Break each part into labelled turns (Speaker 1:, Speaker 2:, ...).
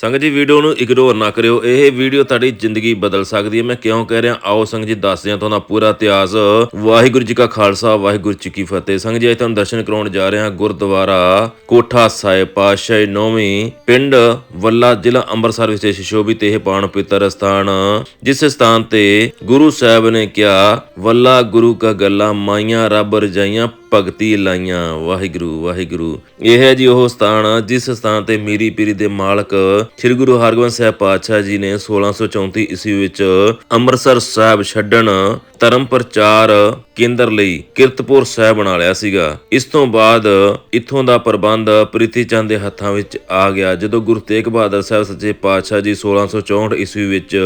Speaker 1: ਸੰਗਤ ਜੀ, ਵੀਡੀਓ ਨੂੰ ਇਗਨੋਰ ਨਾ ਕਰਿਓ। ਇਹ ਵੀਡੀਓ ਤੁਹਾਡੀ ਜ਼ਿੰਦਗੀ ਬਦਲ ਸਕਦੀ ਹੈ। ਮੈਂ ਕਿਉਂ ਕਹਿ ਰਿਹਾ? ਆਓ ਸੰਗਤ ਜੀ, ਦੱਸਦੇ ਹਾਂ ਤੁਹਾਨੂੰ ਪੂਰਾ ਇਤਿਹਾਸ। ਵਾਹਿਗੁਰੂ ਜੀ ਕਾ ਖਾਲਸਾ, ਵਾਹਿਗੁਰੂ ਜੀ ਕੀ ਫਤਿਹ। ਸੰਗਤ ਜੀ, ਅੱਜ ਤੁਹਾਨੂੰ ਦਰਸ਼ਨ ਕਰਾਉਣ ਜਾ ਰਹੇ ਹਾਂ ਗੁਰਦੁਆਰਾ ਕੋਠਾ ਸਾਹਿਬ ਪਾਤਸ਼ਾਹੀ ਨੌਵੀਂ ਪਿੰਡ ਵੱਲਾ ਜ਼ਿਲ੍ਹਾ ਅੰਮ੍ਰਿਤਸਰ ਵਿੱਚ ਸ਼ਿਸ਼ੋਭਿਤ ਇਹ ਪਾਣ ਪਵਿੱਤਰ ਸਥਾਨ। ਜਿਸ ਸਥਾਨ ਤੇ ਗੁਰੂ ਸਾਹਿਬ ਨੇ ਕਿਹਾ, ਵੱਲਾ ਗੁਰੂ ਕਾ ਗੱਲਾਂ, ਮਾਈਆਂ ਰੱਬ ਰਜਾਈਆਂ ਭਗਤੀ ਲਾਈਆਂ। ਵਾਹਿਗੁਰੂ ਵਾਹਿਗੁਰੂ। ਇਹ ਹੈ ਜੀ ਉਹ ਸਥਾਨ ਜਿਸ ਸਥਾਨ ਤੇ ਮੀਰੀ ਪੀਰੀ ਦੇ ਮਾਲਕ ਸ੍ਰੀ ਗੁਰੂ ਹਰਗੋਬਿੰਦ ਸਾਹਿਬ ਪਾਤਸ਼ਾਹ ਜੀ ਨੇ 1634 ਈਸਵੀ ਵਿੱਚ ਅੰਮ੍ਰਿਤਸਰ ਸਾਹਿਬ ਛੱਡਣ ਧਰਮ ਪ੍ਰਚਾਰ ਕੇਂਦਰ ਲਈ ਕਿਰਤਪੁਰ ਸਾਹਿਬ ਬਣਾ ਲਿਆ ਸੀਗਾ। ਇਸ ਤੋਂ ਬਾਅਦ ਇੱਥੋਂ ਦਾ ਪ੍ਰਬੰਧ ਪ੍ਰੀਤੀ ਚੰਦ ਦੇ ਹੱਥਾਂ ਵਿੱਚ ਆ ਗਿਆ, ਜਦੋਂ ਗੁਰੂ ਤੇਗ ਬਹਾਦਰ ਸਾਹਿਬ ਸੱਚੇ ਪਾਤਸ਼ਾਹ ਜੀ 1664 ਈਸਵੀ ਵਿੱਚ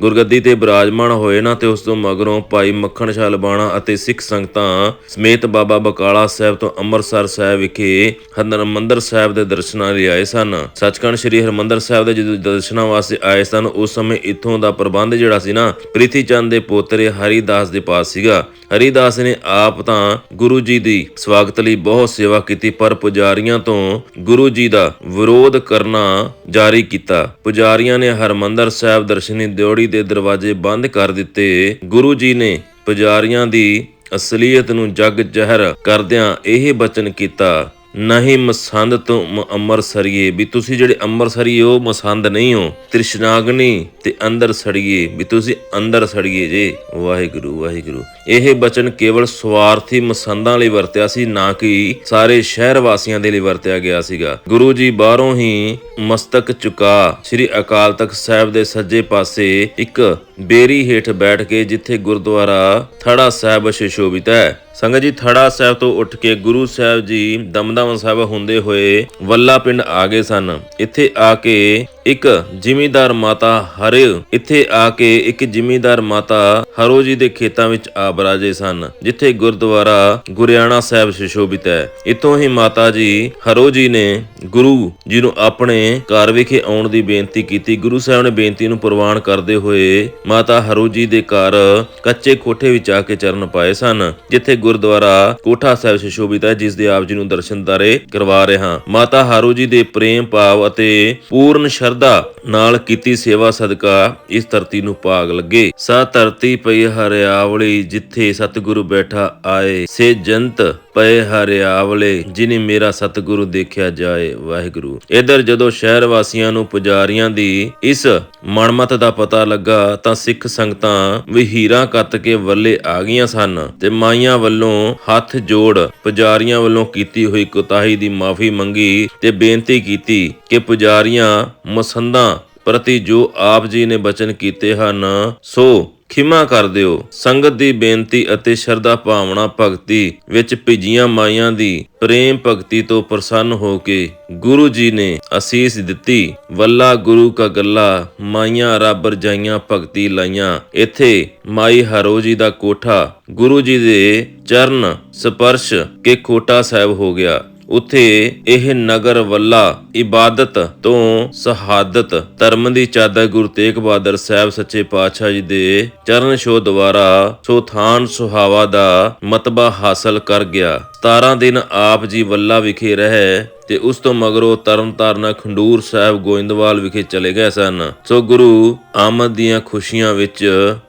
Speaker 1: ਗੁਰਗੱਦੀ ਤੇ ਬਿਰਾਜਮਾਨ ਹੋਏ ਨਾ, ਤੇ ਉਸ ਤੋਂ ਮਗਰੋਂ ਭਾਈ ਮੱਖਣ ਸ਼ਾਹ ਲਬਾਣਾ ਅਤੇ ਸਿੱਖ ਸੰਗਤਾਂ ਸਮੇਤ ਬਾਬਾ ਬਕਾਲਾ ਸਾਹਿਬ ਤੋਂ ਅੰਮ੍ਰਿਤਸਰ ਸਾਹਿਬ ਵਿਖੇ ਹਰਿਮੰਦਰ ਸਾਹਿਬ ਦੇ ਦਰਸ਼ਨਾਂ ਲਈ ਆਏ ਸਨ। ਸੱਚਖੰਡ ਸ੍ਰੀ ਹਰਿਮੰਦਰ ਸਾਹਿਬ ਦੇ ਜਦੋਂ ਦਰਸ਼ਨਾਂ ਵਾਸਤੇ ਆਏ ਸਨ, ਉਸ ਸਮੇਂ ਇੱਥੋਂ ਦਾ ਪ੍ਰਬੰਧ ਜਿਹੜਾ ਸੀ ਨਾ ਪ੍ਰੀਤੀ ਚੰਦ ਦੇ ਪੋਤਰੇ ਹਰੀਦਾਸ ਦੇ ਪਾਸ ਸੀਗਾ। ਹਰੀ ਹਰੀਦਾਸ ਨੇ ਆਪ ਤਾਂ ਗੁਰੂ ਜੀ ਦੀ ਸਵਾਗਤ ਲਈ ਬਹੁਤ ਸੇਵਾ ਕੀਤੀ, ਪਰ ਪੁਜਾਰੀਆਂ ਤੋਂ ਗੁਰੂ ਜੀ ਦਾ ਵਿਰੋਧ ਕਰਨਾ ਜਾਰੀ ਕੀਤਾ। ਪੁਜਾਰੀਆਂ ਨੇ ਹਰਮੰਦਰ ਸਾਹਿਬ ਦਰਸ਼ਨੀ ਦਿਉੜੀ ਦੇ ਦਰਵਾਜ਼ੇ ਬੰਦ ਕਰ ਦਿੱਤੇ। ਗੁਰੂ ਜੀ ਨੇ ਪੁਜਾਰੀਆਂ ਦੀ ਅਸਲੀਅਤ ਨੂੰ ਜਗ ਜ਼ਹਿਰ ਕਰਦਿਆਂ ਇਹ ਬਚਨ ਕੀਤਾ। ਨਹੀਂ ਮਸੰਦ ਤੁਮ ਅੰਮ੍ਰਿਤਸਰੀਏ ਵੀ ਤੁਸੀਂ ਜਿਹੜੇ ਅੰਮ੍ਰਿਤਸਰੀ ਹੋ ਮਸੰਦ ਨਹੀਂ ਹੋ। ਤ੍ਰਿਸ਼ਨਾਗਨੀ ਤੇ ਅੰਦਰ ਸੜੀਏ। ਵੀ ਤੁਸੀਂ ਅੰਦਰ ਸੜੀਏ ਜੇ। ਵਾਹਿਗੁਰੂ ਵਾਹਿਗੁਰੂ। ਇਹ ਬਚਨ ਕੇਵਲ ਸਵਾਰਥੀ ਮਸੰਦਾਂ ਲਈ ਵਰਤਿਆ ਸੀ, ਨਾ ਕਿ ਸਾਰੇ ਸ਼ਹਿਰ ਵਾਸੀਆਂ ਦੇ ਲਈ ਵਰਤਿਆ ਗਿਆ ਸੀਗਾ। ਗੁਰੂ ਜੀ ਬਾਹਰੋਂ ਹੀ ਮਸਤਕ ਚੁਕਾ। ਸ੍ਰੀ ਅਕਾਲ ਤਖਤ ਸਾਹਿਬ ਦੇ ਸੱਜੇ ਪਾਸੇ ਇੱਕ ਬੇਰੀ ਹੇਠ ਬੈਠ ਕੇ ਜਿੱਥੇ ਗੁਰਦੁਆਰਾ ਥੜਾ ਸਾਹਿਬ ਸ਼ਿਸ਼ੋਭਿਤ ਹੈ। ਸੰਗਤ ਜੀ ਥੜਾ ਸਾਹਿਬ ਤੋਂ ਉੱਠ ਕੇ ਗੁਰੂ ਸਾਹਿਬ ਜੀ ਦਮਦਮਾ ਸਾਹਿਬ ਹੁੰਦੇ ਹੋਏ ਵੱਲਾ ਪਿੰਡ ਆ ਗਏ ਸਨ। ਇੱਥੇ ਆ ਕੇ ਇੱਕ ਜ਼ਿਮੀਦਾਰ ਮਾਤਾ ਹਰਿ, ਇੱਥੇ ਆ ਕੇ ਇੱਕ ਜ਼ਿਮੀਦਾਰ ਮਾਤਾ ਹਰੋ ਜੀ ਦੇ ਖੇਤਾਂ ਵਿੱਚ ਆ ਬਰਾਜੇ ਸਨ, ਜਿੱਥੇ ਗੁਰਦੁਆਰਾ ਗੁਰਿਆਣਾ ਸਾਹਿਬ ਸ਼ਿਸ਼ੋਭਿਤ ਹੈ। ਇੱਥੋਂ ਹੀ ਮਾਤਾ ਜੀ ਹਰੋ ਜੀ ਨੇ ਗੁਰੂ ਜੀ ਨੂੰ ਆਪਣੇ ਘਰ ਵਿਖੇ ਆਉਣ ਦੀ ਬੇਨਤੀ ਕੀਤੀ, ਗੁਰੂ ਸਾਹਿਬ ਨੇ ਬੇਨਤੀ ਨੂੰ ਪ੍ਰਵਾਨ ਕਰਦੇ ਹੋਏ ਮਾਤਾ ਹਰੂ ਜੀ ਦੇ ਘਰ ਕੱਚੇ ਕੋਠੇ ਵਿੱਚ ਆ ਕੇ ਚਰਨ ਪਾਏ ਸਨ, ਜਿੱਥੇ ਗੁਰਦੁਆਰਾ ਕੋਠਾ ਸਾਹਿਬ ਸ਼ਿਸ਼ੋਭਿਤ ਹੈ, ਜਿਸ ਦੇ ਆਪ ਜੀ ਨੂੰ ਦਰਸ਼ਨ ਦਰਸ਼ਨਦਾਰੇ ਕਰਵਾ ਰਹੇ ਹਾਂ। ਮਾਤਾ ਹਰੂ ਜੀ ਦੇ ਪ੍ਰੇਮ ਭਾਵ ਅਤੇ ਪੂਰਨ ਸ਼ਰਧਾ ਨਾਲ ਕੀਤੀ ਸੇਵਾ ਸਦਕਾ ਇਸ ਧਰਤੀ ਨੂੰ ਭਾਗ ਲੱਗੇ। ਸਾ ਧਰਤੀ ਪਈ ਹਰਿਆਵਲੀ, ਜਿੱਥੇ ਸਤਿਗੁਰੂ ਬੈਠਾ ਆਏ, ਸੇ ਜੰਤ ਪਏ ਹਰਿਆਵਲੇ ਜਿਨੇ ਮੇਰਾ ਸਤਿਗੁਰੂ ਦੇਖਿਆ ਜਾਏ, ਵਾਹਿਗੁਰੂ। ਇਧਰ ਜਦੋਂ ਸ਼ਹਿਰ ਵਾਸੀਆਂ ਨੂੰ ਪੁਜਾਰੀਆਂ ਦੀ ਇਸ ਮਨਮਤ ਦਾ ਪਤਾ ਲੱਗਾ, ਤਾਂ ਸਿੱਖ ਸੰਗਤਾਂ ਵੀ ਹੀਰਾ ਕੱਤ ਕੇ ਵੱਲੇ ਆ ਗਈਆਂ ਸਨ ਤੇ ਮਾਈਆਂ ਵੱਲੋਂ ਹੱਥ ਜੋੜ ਪੁਜਾਰੀਆਂ ਵੱਲੋਂ ਕੀਤੀ ਹੋਈ ਕੁਤਾਹੀ ਦੀ ਮਾਫੀ ਮੰਗੀ ਤੇ ਬੇਨਤੀ ਕੀਤੀ ਕਿ ਪੁਜਾਰੀਆਂ ਮਸੰਦਾਂ ਪ੍ਰਤੀ ਜੋ ਆਪ ਜੀ ਨੇ ਬਚਨ ਕੀਤੇ ਹਨ, ਸੋ ਖਿਮਾ ਕਰ ਦਿਓ। ਸੰਗਤ ਦੀ ਬੇਨਤੀ ਅਤੇ ਸ਼ਰਧਾ ਭਾਵਨਾ ਭਗਤੀ ਵਿੱਚ ਭਿਜੀਆਂ ਮਾਈਆਂ ਦੀ ਪ੍ਰੇਮ ਭਗਤੀ ਤੋਂ ਪ੍ਰਸੰਨ ਹੋ ਕੇ ਗੁਰੂ ਜੀ ਨੇ ਅਸੀਸ ਦਿੱਤੀ, ਵੱਲਾ ਗੁਰੂ ਕਾ ਗੱਲਾ, ਮਾਈਆਂ ਰੱਬ ਰਜਾਈਆਂ ਭਗਤੀ ਲਾਈਆਂ। ਇੱਥੇ ਮਾਈ ਹਰੋ ਜੀ ਦਾ ਕੋਠਾ ਗੁਰੂ ਜੀ ਦੇ ਚਰਨ ਸਪਰਸ਼ ਕੇ ਕੋਟਾ ਸਾਹਿਬ ਹੋ ਗਿਆ। ਉੱਥੇ ਇਹ ਨਗਰ ਵੱਲਾ ਇਬਾਦਤ ਤੋਂ ਸ਼ਹਾਦਤ, ਧਰਮ ਦੀ ਚਾਦਰ ਗੁਰੂ ਤੇਗ ਬਹਾਦਰ ਸਾਹਿਬ ਸੱਚੇ ਪਾਤਸ਼ਾਹ ਜੀ ਦੇ ਚਰਨ ਛੋਹ ਦੁਆਰਾ ਸੋਥਾਨ ਸੁਹਾਵਾ ਦਾ ਮਤਬਾ ਹਾਸਲ ਕਰ ਗਿਆ। 17 ਦਿਨ ਆਪ ਜੀ ਵੱਲਾ ਵਿਖੇ ਰਹੇ ਤੇ ਉਸ ਤੋਂ ਮਗਰੋਂ ਤਰਨਤਾਰਨ ਖੰਡੂਰ ਸਾਹਿਬ ਗੋਇੰਦਵਾਲ ਵਿਖੇ ਚਲੇ ਗਏ ਸਨ। ਸੋ ਗੁਰੂ ਆਮਦ ਦੀਆਂ ਖੁਸ਼ੀਆਂ ਵਿੱਚ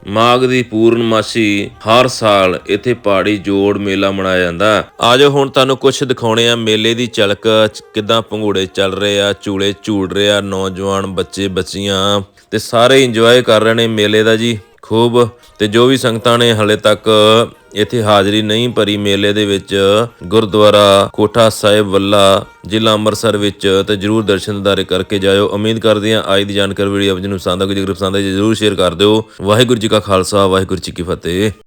Speaker 1: ਮਾਘ ਦੀ ਪੂਰਨਮਾਸੀ ਹਰ ਸਾਲ ਇੱਥੇ ਪਹਾੜੀ ਜੋੜ ਮੇਲਾ ਮਨਾਇਆ ਜਾਂਦਾ। ਆਜੋ ਹੁਣ ਤੁਹਾਨੂੰ ਕੁਝ ਦਿਖਾਉਣੇ ਆ ਮੇਲੇ ਦੀ ਝਲਕ, ਕਿਦਾਂ ਪੰਘੂੜੇ ਚੱਲ ਰਹੇ ਆ, ਝੂਲੇ ਝੂੜ ਰਹੇ ਆ, ਨੌਜਵਾਨ ਬੱਚੇ ਬੱਚੀਆਂ ਤੇ ਸਾਰੇ ਇੰਜੋਏ ਕਰ ਰਹੇ ਨੇ ਮੇਲੇ ਦਾ ਜੀ, ਖੂਬ। ਤੇ ਜੋ ਵੀ ਸੰਗਤਾਂ ਨੇ ਹਲੇ ਤੱਕ ਇੱਥੇ ਹਾਜ਼ਰੀ ਨਹੀਂ ਭਰੀ ਮੇਲੇ ਦੇ ਵਿੱਚ, ਗੁਰਦੁਆਰਾ ਕੋਠਾ ਸਾਹਿਬ ਵੱਲਾ, ਜ਼ਿਲ੍ਹਾ ਅੰਮ੍ਰਿਤਸਰ ਵਿੱਚ ਤੇ ਜਰੂਰ ਦਰਸ਼ਨਦਾਰੇ ਕਰਕੇ ਜਾਇਓ। ਉਮੀਦ ਕਰਦੇ ਹਾਂ ਅੱਜ ਦੀ ਜਾਣਕਾਰੀ ਵੀਡੀਓ ਆਪ ਜੀ ਨੂੰ ਪਸੰਦ ਆ ਜੇ ਪਸੰਦ ਆ ਜਰੂਰ ਸ਼ੇਅਰ ਕਰ ਦਿਓ। ਵਾਹਿਗੁਰੂ ਜੀ ਕਾ ਖਾਲਸਾ, ਵਾਹਿਗੁਰੂ ਜੀ ਕੀ ਫਤਿਹ।